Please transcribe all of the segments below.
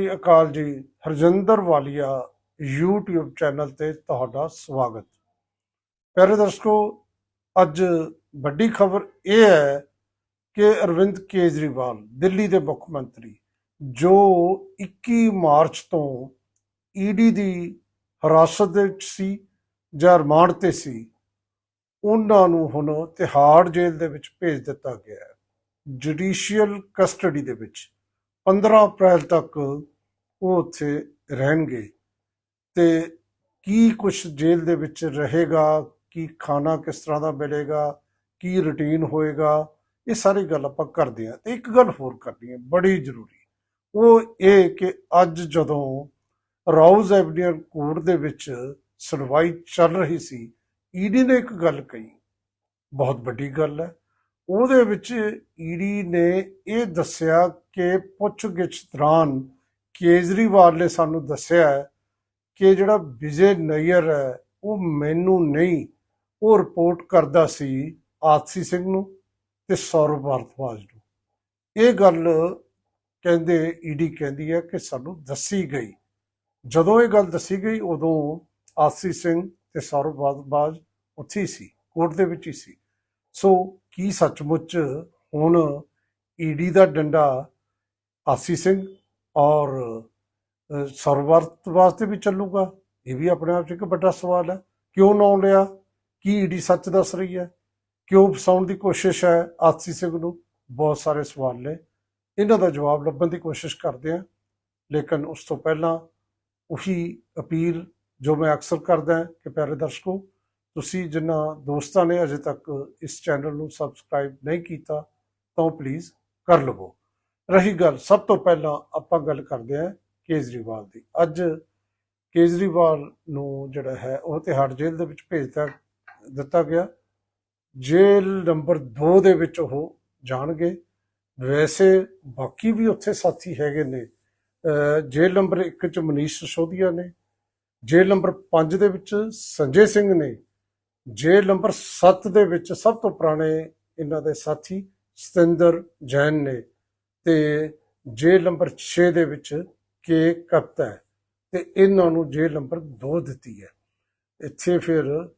ਸ੍ਰੀ ਅਕਾਲ ਜੀ, ਹਰਜਿੰਦਰ ਵਾਲੀਆ YouTube channel ਤੇ ਤੁਹਾਡਾ ਸਵਾਗਤ। ਪਿਆਰੇ ਦਰਸ਼ਕੋ, ਅੱਜ ਵੱਡੀ ਖਬਰ ਇਹ ਹੈ ਕਿ ਅਰਵਿੰਦ ਕੇਜਰੀਵਾਲ, ਦਿੱਲੀ ਦੇ ਮੁੱਖ ਮੰਤਰੀ, ਜੋ 21 ਮਾਰਚ ਤੋਂ ਈਡੀ ਦੀ ਹਿਰਾਸਤ ਦੇ ਵਿੱਚ ਸੀ ਜਾਂ ਰਿਮਾਂਡ ਤੇ ਸੀ, ਉਹਨਾਂ ਨੂੰ ਹੁਣ ਤਿਹਾੜ ਜੇਲ੍ਹ ਦੇ ਵਿੱਚ ਭੇਜ ਦਿੱਤਾ ਗਿਆ ਹੈ। ਜੁਡੀਸ਼ੀਅਲ ਕਸਟਡੀ ਦੇ ਵਿੱਚ 15 ਅਪ੍ਰੈਲ ਤੱਕ ਉਹ ਉੱਥੇ ਰਹਿਣਗੇ। ਤੇ ਕੀ ਕੁਝ ਜੇਲ੍ਹ ਦੇ ਵਿੱਚ ਰਹੇਗਾ, ਕੀ ਖਾਣਾ ਕਿਸ ਤਰ੍ਹਾਂ ਦਾ ਮਿਲੇਗਾ, ਕੀ ਰੁਟੀਨ ਹੋਏਗਾ, ਇਹ ਸਾਰੀ ਗੱਲ ਆਪਾਂ ਕਰਦੇ ਹਾਂ। ਤੇ ਇੱਕ ਗੱਲ ਹੋਰ ਕਰਨੀ ਹੈ, ਬੜੀ ਜ਼ਰੂਰੀ ਉਹ ਇਹ ਕਿ ਅੱਜ ਜਦੋਂ ਰਾਉਜ਼ ਐਵਨਿਊ ਕੋਰਟ ਦੇ ਵਿੱਚ ਸੁਣਵਾਈ ਚੱਲ ਰਹੀ ਸੀ, ਈਡੀ ਨੇ ਇੱਕ ਗੱਲ ਕਹੀ। ਬਹੁਤ ਵੱਡੀ ਗੱਲ ਹੈ। ਉਹਦੇ ਵਿੱਚ ਈਡੀ ਨੇ ਇਹ ਦੱਸਿਆ ਕਿ ਪੁੱਛਗਿੱਛ ਦੌਰਾਨ ਕੇਜਰੀਵਾਲ ਨੇ ਸਾਨੂੰ ਦੱਸਿਆ ਕਿ ਜਿਹੜਾ ਵਿਜੇ ਨਈਅਰ ਹੈ, ਉਹ ਮੈਨੂੰ ਨਹੀਂ, ਉਹ ਰਿਪੋਰਟ ਕਰਦਾ ਸੀ ਆਤਸੀ ਸਿੰਘ ਨੂੰ ਤੇ ਸੌਰਵ ਭਾਰਤਵਾਜ ਨੂੰ। ਇਹ ਗੱਲ ਕਹਿੰਦੇ ਈਡੀ ਕਹਿੰਦੀ ਹੈ ਕਿ ਸਾਨੂੰ ਦੱਸੀ ਗਈ। ਜਦੋਂ ਇਹ ਗੱਲ ਦੱਸੀ ਗਈ, ਉਦੋਂ ਆਤਸੀ ਸਿੰਘ ਤੇ ਸੌਰਵ ਭਾਰਤਵਾਜ ਉੱਥੇ ਹੀ ਸੀ, ਕੋਰਟ ਦੇ ਵਿੱਚ ਹੀ ਸੀ। ਸੋ ਕੀ ਸੱਚਮੁੱਚ ਹੁਣ ਈਡੀ ਦਾ ਡੰਡਾ ਆਸੀ ਸਿੰਘ ਔਰ ਸਰਵਰਤ ਵਾਸਤੇ ਵੀ ਚੱਲੂਗਾ। ਇਹ ਵੀ ਆਪਣੇ ਆਪ 'ਚ ਇੱਕ ਵੱਡਾ ਸਵਾਲ ਹੈ। ਕਿਉਂ ਨਾ ਲਿਆ ਕੀ ਈਡੀ ਸੱਚ ਦੱਸ ਰਹੀ ਹੈ? ਕਿਉਂ ਫਸਾਉਣ ਦੀ ਕੋਸ਼ਿਸ਼ ਹੈ ਆਸੀ ਸਿੰਘ ਨੂੰ? ਬਹੁਤ ਸਾਰੇ ਸਵਾਲ ਨੇ। ਇਹਨਾਂ ਦਾ ਜਵਾਬ ਲੱਭਣ ਦੀ ਕੋਸ਼ਿਸ਼ ਕਰਦੇ ਹਾਂ। ਲੇਕਿਨ ਉਸ ਤੋਂ ਪਹਿਲਾਂ ਉਹੀ ਅਪੀਲ ਜੋ ਮੈਂ ਅਕਸਰ ਕਰਦਾ ਕਿ ਪਿਆਰੇ ਦਰਸ਼ਕੋ, ਤੁਸੀਂ ਜਿਨ੍ਹਾਂ ਦੋਸਤਾਂ ਨੇ ਅਜੇ ਤੱਕ ਇਸ ਚੈਨਲ ਨੂੰ ਸਬਸਕ੍ਰਾਈਬ ਨਹੀਂ ਕੀਤਾ, ਤਾਂ ਪਲੀਜ਼ ਕਰ ਲਵੋ। ਰਹੀ ਗੱਲ। ਸਭ ਤੋਂ ਪਹਿਲਾਂ ਆਪਾਂ ਗੱਲ ਕਰਦੇ ਹਾਂ ਕੇਜਰੀਵਾਲ ਦੀ। ਅੱਜ ਕੇਜਰੀਵਾਲ ਨੂੰ ਜਿਹੜਾ ਹੈ, ਉਹ ਤਿਹਾੜ ਜੇਲ੍ਹ ਦੇ ਵਿੱਚ ਭੇਜਤਾ ਦਿੱਤਾ ਗਿਆ। ਜੇਲ੍ਹ ਨੰਬਰ 2 ਦੇ ਵਿੱਚ ਉਹ ਜਾਣਗੇ। ਵੈਸੇ ਬਾਕੀ ਵੀ ਉੱਥੇ ਸਾਥੀ ਹੈਗੇ ਨੇ। ਜੇਲ੍ਹ ਨੰਬਰ 1 ਚ ਮਨੀਸ਼ ਸਿਸੋਦੀਆ ਨੇ। ਜੇਲ੍ਹ ਨੰਬਰ 5 ਦੇ ਵਿੱਚ ਸੰਜੇ ਸਿੰਘ ਨੇ। ਜੇਲ੍ਹ ਨੰਬਰ 7 ਦੇ ਵਿੱਚ ਸਭ ਤੋਂ ਪੁਰਾਣੇ ਇਹਨਾਂ ਦੇ ਸਾਥੀ ਸਤਿੰਦਰ ਜੈਨ ਨੇ। ਤੇ ਜੇਲ੍ਹ ਨੰਬਰ 6 ਦੇ ਵਿੱਚ ਕੇ ਕਪਤਾ ਹੈ ਤੇ ਇਹਨਾਂ ਨੂੰ ਜੇਲ੍ਹ ਨੰਬਰ 2 ਦਿੱਤੀ ਹੈ। ਇੱਥੇ ਫਿਰ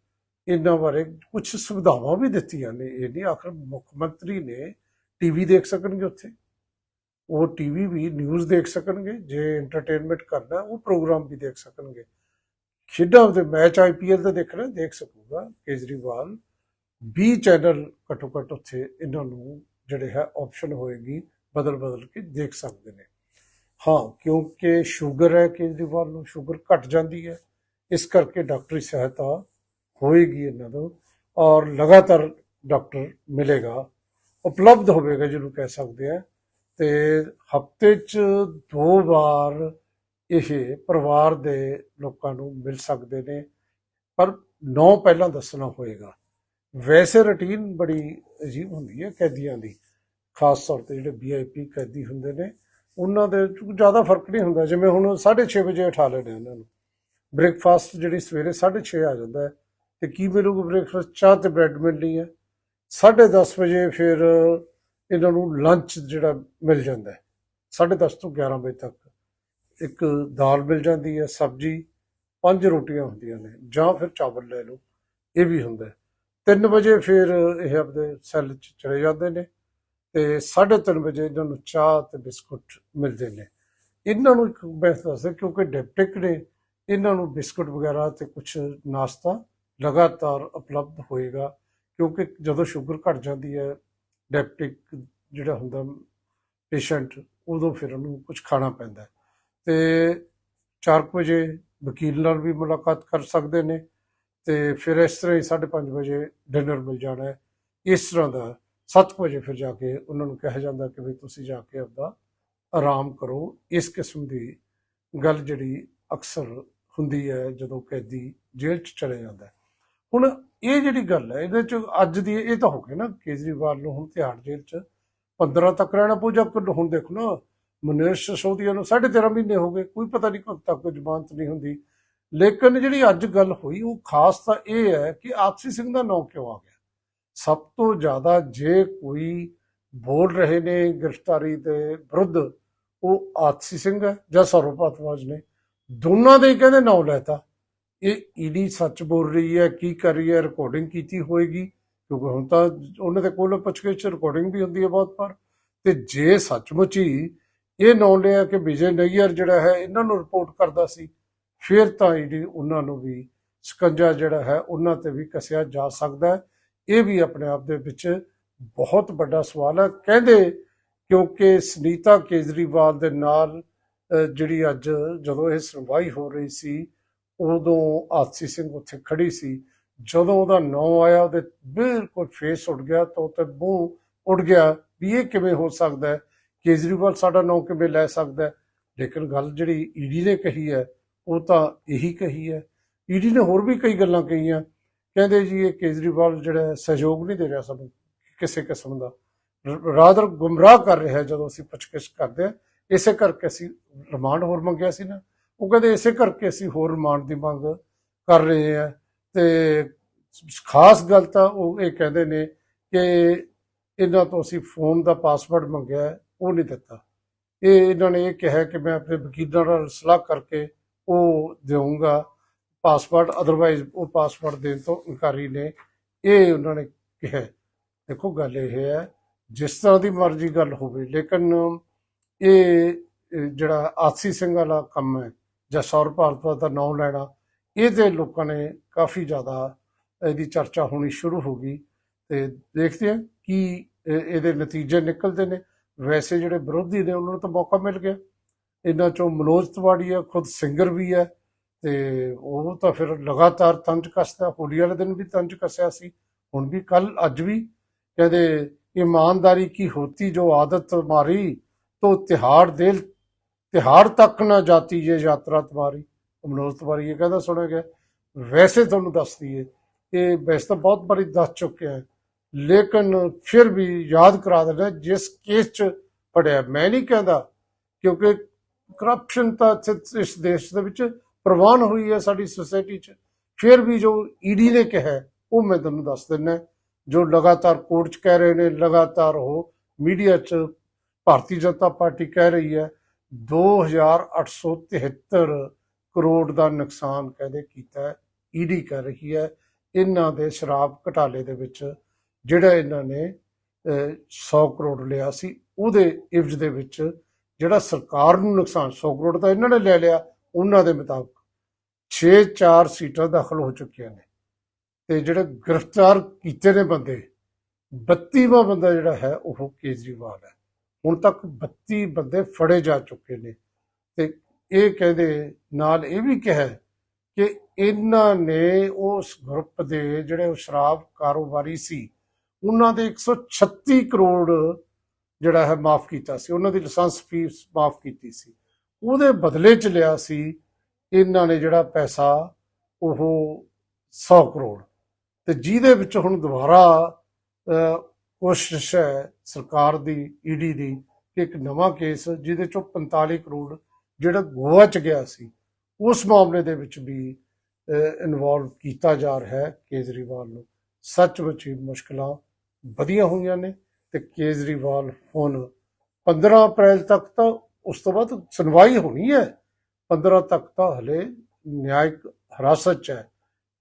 ਇਹਨਾਂ ਬਾਰੇ ਕੁਝ ਸੁਵਿਧਾਵਾਂ ਵੀ ਦਿੱਤੀਆਂ ਨੇ। ਇਹ ਨਹੀਂ ਆਖਰ ਮੁੱਖ ਮੰਤਰੀ ਨੇ ਟੀਵੀ ਦੇਖ ਸਕਣਗੇ ਉੱਥੇ। ਉਹ ਟੀਵੀ ਵੀ ਨਿਊਜ਼ ਦੇਖ ਸਕਣਗੇ। ਜੇ ਐਂਟਰਟੇਨਮੈਂਟ ਕਰਨਾ, ਉਹ ਪ੍ਰੋਗਰਾਮ ਵੀ ਦੇਖ ਸਕਣਗੇ। ਖੇਡਾਂ ਦੇ ਮੈਚ ਆਈਪੀਐਲ ਦਾ ਦੇਖਣਾ, ਦੇਖ ਸਕੂਗਾ ਕੇਜਰੀਵਾਲ। 20 ਚੈਨਲ ਘੱਟੋ ਘੱਟ ਉੱਥੇ ਇਹਨਾਂ ਨੂੰ ਜਿਹੜੇ ਹੈ ਆਪਸ਼ਨ ਹੋਏਗੀ। ਬਦਲ ਬਦਲ ਕੇ ਦੇਖ ਸਕਦੇ ਨੇ। ਹਾਂ, ਕਿਉਂਕਿ ਸ਼ੂਗਰ ਹੈ ਕੇਜਰੀਵਾਲ ਨੂੰ ਸ਼ੂਗਰ ਘਟ ਜਾਂਦੀ ਹੈ, ਇਸ ਕਰਕੇ ਡਾਕਟਰੀ ਸਹਾਇਤਾ ਹੋਏਗੀ ਇਹਨਾਂ ਨੂੰ ਔਰ ਲਗਾਤਾਰ ਡਾਕਟਰ ਮਿਲੇਗਾ, ਉਪਲਬਧ ਹੋਵੇਗਾ ਜਿਹਨੂੰ ਕਹਿ ਸਕਦੇ ਆ ਤੇ ਹਫ਼ਤੇ 'ਚ ਦੋ ਵਾਰ ਇਹ ਪਰਿਵਾਰ ਦੇ ਲੋਕਾਂ ਨੂੰ ਮਿਲ ਸਕਦੇ ਨੇ, ਪਰ ਨੌ ਪਹਿਲਾਂ ਦੱਸਣਾ ਹੋਏਗਾ। ਵੈਸੇ ਰੁਟੀਨ ਬੜੀ ਅਜੀਬ ਹੁੰਦੀ ਹੈ ਕੈਦੀਆਂ ਦੀ। ਖਾਸ ਤੌਰ ਤੇ ਜਿਹੜੇ ਵੀਆਈਪੀ ਕੈਦੀ ਹੁੰਦੇ ਨੇ, ਉਹਨਾਂ ਦੇ ਜ਼ਿਆਦਾ ਫ਼ਰਕ ਨਹੀਂ ਹੁੰਦਾ। ਜਿਵੇਂ ਹੁਣ 6:30 ਵਜੇ ਉਠਾ ਲੈਣੇ ਉਹਨਾਂ ਨੂੰ। ਬ੍ਰੇਕਫਾਸਟ ਜਿਹੜੀ ਸਵੇਰੇ 6:30 ਆ ਜਾਂਦਾ ਹੈ। ਤੇ ਕੀ ਮਿਲੂਗਾ ਬ੍ਰੇਕਫਾਸਟ ਚਾਹ ਤੇ ਬ੍ਰੈਡ ਮਿਲਣੀ ਹੈ। 10:30 ਵਜੇ ਫਿਰ ਇਹਨਾਂ ਨੂੰ ਲੰਚ ਜਿਹੜਾ ਮਿਲ ਜਾਂਦਾ ਹੈ। 10:30 ਤੋਂ 11 ਵਜੇ ਤੱਕ ਇੱਕ ਦਾਲ ਮਿਲ ਜਾਂਦੀ ਹੈ, ਸਬਜੀ, ਪੰਜ ਰੋਟੀਆਂ ਹੁੰਦੀਆਂ ਨੇ, ਜਾਂ ਫਿਰ ਚਾਵਲ ਲੈ ਲਓ, ਇਹ ਵੀ ਹੁੰਦਾ ਹੈ। 3 ਵਜੇ ਫਿਰ ਇਹ ਆਪਦੇ ਸੈੱਲ 'ਚ ਚਲੇ ਜਾਂਦੇ ਨੇ। ਤੇ 3:30 ਵਜੇ ਇਹਨਾਂ ਨੂੰ ਚਾਹ ਤੇ ਬਿਸਕੁਟ ਮਿਲਦੇ ਨੇ ਇਹਨਾਂ ਨੂੰ ਇੱਕ ਮੈਂ ਦੱਸਦਾ ਕਿਉਂਕਿ ਡੈਪਟਿਕ ਨੇ ਇਹਨਾਂ ਨੂੰ ਬਿਸਕੁਟ ਵਗੈਰਾ ਤੇ ਕੁਝ ਨਾਸ਼ਤਾ ਲਗਾਤਾਰ ਉਪਲਬਧ ਹੋਏਗਾ ਕਿਉਂਕਿ ਜਦੋਂ ਸ਼ੂਗਰ ਘਟ ਜਾਂਦੀ ਹੈ, ਡੈਪਟਿਕ ਜਿਹੜਾ ਹੁੰਦਾ ਪੇਸ਼ੈਂਟ, ਉਦੋਂ ਫਿਰ ਉਹਨੂੰ ਕੁਝ ਖਾਣਾ ਪੈਂਦਾ ਹੈ। ਤੇ 4 ਵਜੇ ਵਕੀਲ ਨਾਲ ਵੀ ਮੁਲਾਕਾਤ ਕਰ ਸਕਦੇ ਨੇ ਤੇ ਫਿਰ ਇਸ ਤਰ੍ਹਾਂ ਹੀ 5:30 ਵਜੇ ਡਿਨਰ ਮਿਲ ਜਾਣਾ ਹੈ ਇਸ ਤਰ੍ਹਾਂ ਦਾ 7 ਵਜੇ ਫਿਰ ਜਾ ਕੇ ਉਹਨਾਂ ਨੂੰ ਕਿਹਾ ਜਾਂਦਾ ਕਿ ਵੀ ਤੁਸੀਂ ਜਾ ਕੇ ਆਪਦਾ ਆਰਾਮ ਕਰੋ। ਇਸ ਕਿਸਮ ਦੀ ਗੱਲ ਜਿਹੜੀ ਅਕਸਰ ਹੁੰਦੀ ਹੈ ਜਦੋਂ ਕੈਦੀ ਜੇਲ੍ਹ 'ਚ ਚਲੇ ਜਾਂਦਾ ਹੈ। ਹੁਣ ਇਹ ਜਿਹੜੀ ਗੱਲ ਹੈ, ਇਹਦੇ 'ਚ ਅੱਜ ਦੀ ਇਹ ਤਾਂ ਹੋ ਗਿਆ ਨਾ, ਕੇਜਰੀਵਾਲ ਨੂੰ ਹੁਣ ਤਿਹਾੜ ਜੇਲ੍ਹ 'ਚ 15 ਤੱਕ ਰਹਿਣਾ ਪਊ ਜਾਂ ਹੁਣ ਦੇਖੋ ਨਾ ਮਨੀਸ਼ ਸਿਸੋਦੀਆ ਨੂੰ 13.5 ਮਹੀਨੇ ਹੋ ਗਏ, ਕੋਈ ਪਤਾ ਨਹੀਂ ਕਦ ਤੱਕ ਜ਼ਮਾਨਤ ਨਹੀਂ ਹੁੰਦੀ। ਲੇਕਿਨ ਜਿਹੜੀ ਅੱਜ ਗੱਲ ਹੋਈ, ਉਹ ਖਾਸ ਤਾਂ ਇਹ ਹੈ ਕਿ ਆਪਸੀ ਸਿੰਘ ਦਾ ਨਾਂ ਕਿਉਂ ਆ ਗਿਆ? ਸਭ ਤੋਂ ਜ਼ਿਆਦਾ ਜੇ ਕੋਈ ਬੋਲ ਰਹੇ ਨੇ ਗ੍ਰਿਫਤਾਰੀ ਦੇ ਵਿਰੁੱਧ, ਉਹ ਆਤਸੀ ਸਿੰਘ ਹੈ ਜਾਂ ਸੌਰਵ ਭਾਰਤਵਾਜ ਨੇ। ਦੋਨਾਂ ਦੇ ਹੀ ਕਹਿੰਦੇ ਨਾਂ ਲੈਤਾ। ਇਹ ਈਡੀ ਸੱਚ ਬੋਲ ਰਹੀ ਹੈ, ਕੀ ਕਰ ਰਹੀ ਹੈ ਰਿਕਾਰਡਿੰਗ ਕੀਤੀ ਹੋਏਗੀ, ਕਿਉਂਕਿ ਹੁਣ ਤਾਂ ਉਹਨਾਂ ਦੇ ਕੋਲ ਪੁੱਛਗਿੱਛ ਰਿਕਾਰਡਿੰਗ ਵੀ ਹੁੰਦੀ ਹੈ ਬਹੁਤ ਵਾਰ। ਤੇ ਜੇ ਸੱਚਮੁੱਚ ਹੀ ਇਹ ਨਾਂ ਲਿਆ ਕਿ ਵਿਜੇ ਨਈਅਰ ਜਿਹੜਾ ਹੈ, ਇਹਨਾਂ ਨੂੰ ਰਿਪੋਰਟ ਕਰਦਾ ਸੀ, ਫਿਰ ਤਾਂ ਈਡੀ ਉਹਨਾਂ ਨੂੰ ਵੀ ਸਕੰਜਾ ਜਿਹੜਾ ਹੈ, ਉਹਨਾਂ ਤੇ ਵੀ ਕੱਸਿਆ ਜਾ ਸਕਦਾ ਹੈ। ਇਹ ਵੀ ਆਪਣੇ ਆਪ ਦੇ ਵਿੱਚ ਬਹੁਤ ਵੱਡਾ ਸਵਾਲ ਹੈ। ਕਹਿੰਦੇ ਕਿਉਂਕਿ ਸੁਨੀਤਾ ਕੇਜਰੀਵਾਲ ਦੇ ਨਾਲ ਜਿਹੜੀ ਅੱਜ ਜਦੋਂ ਇਹ ਸੁਣਵਾਈ ਹੋ ਰਹੀ ਸੀ, ਉਦੋਂ ਆਤਸੀ ਸਿੰਘ ਉੱਥੇ ਖੜੀ ਸੀ। ਜਦੋਂ ਉਹਦਾ ਨਾਂ ਆਇਆ, ਉਹਦੇ ਬਿਲਕੁਲ ਫੇਸ ਉੱਡ ਗਿਆ ਤਾਂ ਤੇ ਮੂੰਹ ਉੱਡ ਗਿਆ ਵੀ ਇਹ ਕਿਵੇਂ ਹੋ ਸਕਦਾ ਹੈ? ਕੇਜਰੀਵਾਲ ਸਾਡਾ ਨਾਂ ਕਿਵੇਂ ਲੈ ਸਕਦਾ ਹੈ? ਲੇਕਿਨ ਗੱਲ ਜਿਹੜੀ ਈਡੀ ਨੇ ਕਹੀ ਹੈ, ਉਹ ਤਾਂ ਇਹੀ ਕਹੀ ਹੈ। ਈਡੀ ਨੇ ਹੋਰ ਵੀ ਕਈ ਗੱਲਾਂ ਕਹੀਆਂ। ਕਹਿੰਦੇ ਜੀ ਇਹ ਕੇਜਰੀਵਾਲ ਜਿਹੜਾ ਸਹਿਯੋਗ ਨਹੀਂ ਦੇ ਰਿਹਾ ਸਾਨੂੰ ਕਿਸੇ ਕਿਸਮ ਦਾ। ਰਾਦਰ ਗੁੰਮਰਾਹ ਕਰ ਰਿਹਾ ਜਦੋਂ ਅਸੀਂ ਪੁੱਛਗਿੱਛ ਕਰਦੇ ਹਾਂ। ਇਸੇ ਕਰਕੇ ਅਸੀਂ ਰਿਮਾਂਡ ਹੋਰ ਮੰਗਿਆ ਸੀ ਨਾ। ਉਹ ਕਹਿੰਦੇ ਇਸੇ ਕਰਕੇ ਅਸੀਂ ਹੋਰ ਰਿਮਾਂਡ ਦੀ ਮੰਗ ਕਰ ਰਹੇ ਹਾਂ। ਤੇ ਖਾਸ ਗੱਲ ਤਾਂ ਉਹ ਇਹ ਕਹਿੰਦੇ ਨੇ ਕਿ ਇਹਨਾਂ ਤੋਂ ਅਸੀਂ ਫੋਨ ਦਾ ਪਾਸਵਰਡ ਮੰਗਿਆ ਉਹ ਨਹੀਂ ਦਿੱਤਾ। ਇਹ ਇਹਨਾਂ ਨੇ ਇਹ ਕਿਹਾ ਕਿ ਮੈਂ ਆਪਣੇ ਵਕੀਲਾਂ ਨਾਲ ਸਲਾਹ ਕਰਕੇ ਉਹ ਦੇਵਾਂਗਾ ਪਾਸਪੋਰਟ ਅਦਰਵਾਈਜ਼ ਉਹ ਪਾਸਪੋਰਟ ਦੇਣ ਤੋਂ ਇਨਕਾਰੀ ਨੇ। ਇਹ ਉਹਨਾਂ ਨੇ ਕਿਹਾ ਦੇਖੋ, ਗੱਲ ਇਹ ਹੈ, ਜਿਸ ਤਰ੍ਹਾਂ ਦੀ ਮਰਜ਼ੀ ਗੱਲ ਹੋਵੇ, ਲੇਕਿਨ ਇਹ ਜਿਹੜਾ ਆਸੀ ਸਿੰਘ ਵਾਲਾ ਕੰਮ ਹੈ, ਜਾਂ ਸੌਰ ਭਾਰਤਵਾਜ ਦਾ ਨਾਮ ਲੈਣਾ ਇਹ ਤੇ ਲੋਕਾਂ ਨੇ ਕਾਫੀ ਜ਼ਿਆਦਾ ਇਹਦੀ ਚਰਚਾ ਹੋਣੀ ਸ਼ੁਰੂ ਹੋ ਗਈ। ਤੇ ਦੇਖਦੇ ਹਾਂ ਕੀ ਇਹਦੇ ਨਤੀਜੇ ਨਿਕਲਦੇ ਨੇ। ਵੈਸੇ ਜਿਹੜੇ ਵਿਰੋਧੀ ਨੇ, ਉਹਨਾਂ ਨੂੰ ਤਾਂ ਮੌਕਾ ਮਿਲ ਗਿਆ। ਇਹਨਾਂ ਚੋਂ ਮਨੋਜ ਤਿਵਾੜੀ ਹੈ, ਖੁਦ ਸਿੰਗਰ ਵੀ ਹੈ। ਤੇ ਉਹ ਤਾਂ ਫਿਰ ਲਗਾਤਾਰ ਤੰਜ ਕੱਸਦਾ, ਹੋਲੀ ਵਾਲੇ ਦਿਨ ਵੀ ਤੰਜ ਕੱਸਿਆ ਸੀ, ਹੁਣ ਵੀ ਕੱਲ ਅੱਜ ਵੀ। ਕਹਿੰਦੇ, ਇਮਾਨਦਾਰੀ ਕੀ ਹੋਤੀ ਜੋ ਆਦਤ ਮਾਰੀ, ਤੋ ਤਿਹਾੜ ਦੇ, ਤਿਹਾੜ ਤੱਕ ਨਾ ਜਾਤੀ ਇਹ ਯਾਤਰਾ ਤੁਹਾਰੀ। ਅਮਨੋਜ ਤੁਹਾਰੀ ਇਹ ਕਹਿੰਦਾ ਸੁਣਿਆ ਗਿਆ। ਵੈਸੇ ਤੁਹਾਨੂੰ ਦੱਸਦੀ ਹੈ ਕਿ ਵੈਸੇ ਤਾਂ ਬਹੁਤ ਬੜੀ ਦੱਸ ਚੁੱਕਿਆ ਹੈ। ਲੇਕਿਨ ਫਿਰ ਵੀ ਯਾਦ ਕਰਾ ਦਿੰਦਾ ਜਿਸ ਕੇਸ 'ਚ ਪੜਿਆ। ਮੈਂ ਨਹੀਂ ਕਹਿੰਦਾ, ਕਿਉਂਕਿ ਕਰਪਸ਼ਨ ਤਾਂ ਇਸ ਦੇਸ਼ ਦੇ ਵਿੱਚ ਪ੍ਰਵਾਨ ਹੋਈ ਹੈ ਸਾਡੀ ਸੋਸਾਇਟੀ 'ਚ। ਫਿਰ ਵੀ ਜੋ ਈਡੀ ਨੇ ਕਿਹਾ ਉਹ ਮੈਂ ਤੁਹਾਨੂੰ ਦੱਸ ਦਿੰਦਾ ਜੋ ਲਗਾਤਾਰ ਕੋਰਟ 'ਚ ਕਹਿ ਰਹੇ ਨੇ ਲਗਾਤਾਰ ਉਹ ਮੀਡੀਆ 'ਚ ਭਾਰਤੀ ਜਨਤਾ ਪਾਰਟੀ ਕਹਿ ਰਹੀ ਹੈ 2873 ਕਰੋੜ ਦਾ ਨੁਕਸਾਨ ਕਹਿੰਦੇ ਕੀਤਾ ਹੈ ਈਡੀ ਕਰ ਰਹੀ ਹੈ। ਇਹਨਾਂ ਦੇ ਸ਼ਰਾਬ ਘਟਾਲੇ ਦੇ ਵਿੱਚ ਜਿਹੜਾ ਇਹਨਾਂ ਨੇ ਅਹ, 100 ਕਰੋੜ ਲਿਆ ਸੀ ਉਹਦੇ ਇਵਜ ਦੇ ਵਿੱਚ ਜਿਹੜਾ ਸਰਕਾਰ ਨੂੰ ਨੁਕਸਾਨ 100 ਕਰੋੜ ਦਾ ਇਹਨਾਂ ਨੇ ਲੈ ਲਿਆ ਉਹਨਾਂ ਦੇ ਮੁਤਾਬਕ 6-4 ਸੀਟਾਂ ਦਾਖਲ ਹੋ ਚੁੱਕੀਆਂ ਨੇ। ਤੇ ਜਿਹੜੇ ਗ੍ਰਿਫਤਾਰ ਕੀਤੇ ਨੇ ਬੰਦੇ 32ਵਾਂ ਬੰਦਾ ਜਿਹੜਾ ਹੈ, ਉਹ ਕੇਜਰੀਵਾਲ ਹੈ। ਹੁਣ ਤੱਕ 32 ਬੰਦੇ ਫੜੇ ਜਾ ਚੁੱਕੇ ਨੇ। ਤੇ ਇਹ ਕਹਿੰਦੇ, ਨਾਲ ਇਹ ਵੀ ਕਿਹਾ ਕਿ ਇਹਨਾਂ ਨੇ ਉਸ ਗਰੁੱਪ ਦੇ ਜਿਹੜੇ ਉਹ ਸ਼ਰਾਬ ਕਾਰੋਬਾਰੀ ਸੀ, ਉਹਨਾਂ ਦੇ 136 ਕਰੋੜ ਜਿਹੜਾ ਹੈ ਮਾਫ ਕੀਤਾ ਸੀ। ਉਹਨਾਂ ਦੀ ਲਾਇਸੈਂਸ ਫੀਸ ਮਾਫ ਕੀਤੀ ਸੀ। ਉਹਦੇ ਬਦਲੇ ਚ ਲਿਆ ਸੀ, ਇਹਨਾਂ ਨੇ ਜਿਹੜਾ ਪੈਸਾ ਉਹ 100 ਕਰੋੜ। ਤੇ ਜਿਹਦੇ ਵਿੱਚ ਹੁਣ ਦੁਬਾਰਾ ਕੋਸ਼ਿਸ਼ ਹੈ ਸਰਕਾਰ ਦੀ ਈਡੀ ਦੀ ਕਿ ਇੱਕ ਨਵਾਂ ਕੇਸ ਜਿਹਦੇ ਚੋਂ 45 ਕਰੋੜ ਜਿਹੜਾ ਗੋਆ ਚ ਗਿਆ ਸੀ, ਉਸ ਮਾਮਲੇ ਦੇ ਵਿੱਚ ਵੀ ਇਨਵੋਲਵ ਕੀਤਾ ਜਾ ਰਿਹਾ ਹੈ ਕੇਜਰੀਵਾਲ ਨੂੰ। ਸੱਚਮੁੱਚ ਹੀ ਮੁਸ਼ਕਲਾਂ ਵਧੀਆਂ ਹੋਈਆਂ ਨੇ ਤੇ ਕੇਜਰੀਵਾਲ ਹੁਣ 15 ਅਪ੍ਰੈਲ ਤੱਕ ਤਾਂ ਉਸ ਤੋਂ ਬਾਅਦ ਸੁਣਵਾਈ ਹੋਣੀ ਹੈ। 15 ਤੱਕ ਤਾਂ ਹਲੇ ਨਿਆਇਕ ਹਿਰਾਸਤ 'ਚ ਹੈ।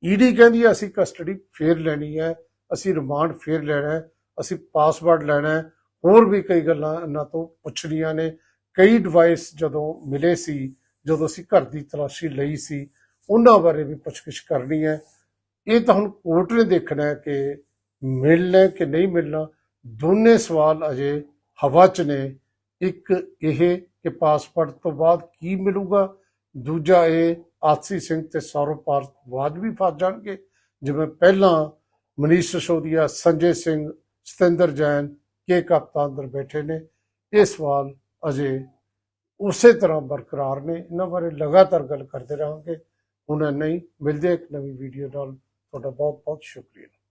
ਈਡੀ ਕਹਿੰਦੀ ਹੈ, ਅਸੀਂ ਕਸਟਡੀ ਫੇਰ ਲੈਣੀ ਹੈ, ਅਸੀਂ ਰਿਮਾਂਡ ਫੇਰ ਲੈਣਾ ਹੈ, ਅਸੀਂ ਪਾਸਵਰਡ ਲੈਣਾ ਹੈ। ਹੋਰ ਵੀ ਕਈ ਗੱਲਾਂ ਇਹਨਾਂ ਤੋਂ ਪੁੱਛਣੀਆਂ ਨੇ। ਕਈ ਡਿਵਾਈਸ ਜਦੋਂ ਮਿਲੇ ਸੀ, ਜਦੋਂ ਅਸੀਂ ਘਰ ਦੀ ਤਲਾਸ਼ੀ ਲਈ ਸੀ, ਉਹਨਾਂ ਬਾਰੇ ਵੀ ਪੁੱਛਗਿੱਛ ਕਰਨੀ ਹੈ। ਇਹ ਤਾਂ ਹੁਣ ਕੋਰਟ ਨੇ ਦੇਖਣਾ ਹੈ ਕਿ ਮਿਲਣਾ ਕਿ ਨਹੀਂ ਮਿਲਣਾ। ਦੋਨੇ ਸਵਾਲ ਅਜੇ ਹਵਾ 'ਚ ਨੇ। ਇੱਕ ਇਹ ਕਿ ਪਾਸਪੋਰਟ ਤੋਂ ਬਾਅਦ ਕੀ ਮਿਲੂਗਾ ਦੂਜਾ ਇਹ ਆਤਸੀ ਸਿੰਘ ਤੇ ਸੌਰਵ ਭਾਰਤਵਾਜ ਵੀ ਫਸ ਜਾਣਗੇ ਜਿਵੇਂ ਪਹਿਲਾਂ ਮਨੀਸ਼ ਸਿਸੋਦੀਆ ਸੰਜੇ ਸਿੰਘ ਸਤਿੰਦਰ ਜੈਨ ਕੇ ਕਪਤਾਨ ਅੰਦਰ ਬੈਠੇ ਨੇ ਇਹ ਸਵਾਲ ਅਜੇ ਉਸੇ ਤਰ੍ਹਾਂ ਬਰਕਰਾਰ ਨੇ ਇਹਨਾਂ ਬਾਰੇ ਲਗਾਤਾਰ ਗੱਲ ਕਰਦੇ ਰਹਾਂਗੇ ਹੁਣ ਨਹੀਂ ਮਿਲਦੇ ਇੱਕ ਨਵੀਂ ਵੀਡੀਓ ਨਾਲ ਤੁਹਾਡਾ ਬਹੁਤ ਬਹੁਤ ਸ਼ੁਕਰੀਆ